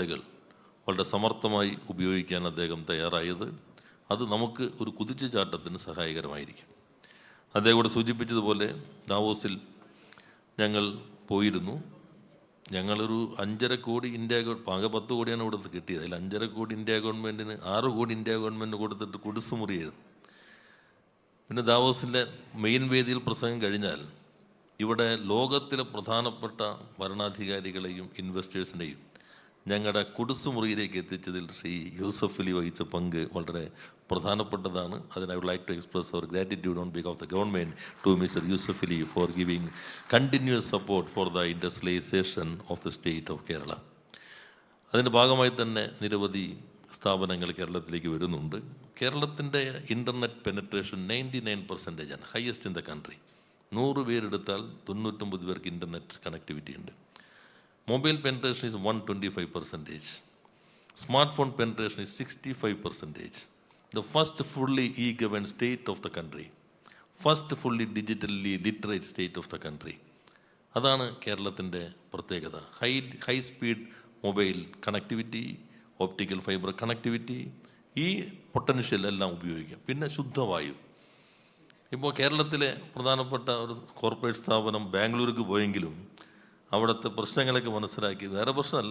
സാധ്യതകൾ വളരെ സമർത്ഥമായി ഉപയോഗിക്കാൻ അദ്ദേഹം തയ്യാറായത് അത് നമുക്ക് ഒരു കുതിച്ചുചാട്ടത്തിന് സഹായകരമായിരിക്കും. അദ്ദേഹം കൂടെ സൂചിപ്പിച്ചതുപോലെ ദാവോസിൽ ഞങ്ങൾ പോയിരുന്നു. ഞങ്ങളൊരു അഞ്ചര കോടി ഇന്ത്യ ആകെ പത്ത് കോടിയാണ് നിന്ന് കിട്ടിയത്. അതിൽ അഞ്ചര കോടി ഇന്ത്യ ഗവൺമെന്റിന് ആറ് കോടി ഇന്ത്യ ഗവൺമെന്റ് കൊടുത്തിട്ട് കുടിസുമുറിയായിരുന്നു. പിന്നെ ദാവോസിന്റെ മെയിൻ വേദിയിൽ പ്രസംഗം കഴിഞ്ഞാൽ ഇവിടെ ലോകത്തിലെ പ്രധാനപ്പെട്ട ഭരണാധികാരികളെയും ഇൻവെസ്റ്റേഴ്സിനെയും ഞങ്ങളുടെ കുടിസുമുറിയിലേക്ക് എത്തിച്ചതിൽ ശ്രീ യൂസഫ് അലി വഹിച്ച പങ്ക് വളരെ പ്രധാനപ്പെട്ടതാണ്. അതിന് I would like to express our gratitude on behalf of the government to mister Yusuff Ali for giving continuous support for the industrialisation of the state of Kerala അതിന്റെ ഭാഗമായി തന്നെ നിരവധി സ്ഥാപനങ്ങൾ കേരളത്തിലേക്ക് വരുന്നുണ്ട്. കേരളത്തിന്റെ internet penetration ninety nine percentage ആണ് highest in the country നൂറ് പേരെടുത്താൽ തൊണ്ണൂറ്റൊമ്പത് പേർക്ക് ഇന്റർനെറ്റ് കണക്ടിവിറ്റി ഉണ്ട്. Mobile penetration is one twenty five percentage smart phone penetration is sixty five percentage the first fully e gov state of the country first fully digitally literate state of the country അതാണ് കേരളത്തിന്റെ പ്രത്യേകത. High high speed mobile connectivity optical fibre connectivity ഈ potential എല്ലാം ഉപയോഗിക്കാം. പിന്നെ ശുദ്ധവായു ഇപ്പോൾ കേരളത്തിലെ പ്രധാനപ്പെട്ട ഒരു കോർപ്പറേറ്റ് സ്ഥാപനം ബാംഗ്ലൂർക്ക് പോയെങ്കിലും അവിടുത്തെ പ്രശ്നങ്ങളൊക്കെ മനസ്സിലാക്കി. വേറെ പ്രശ്നമല്ല.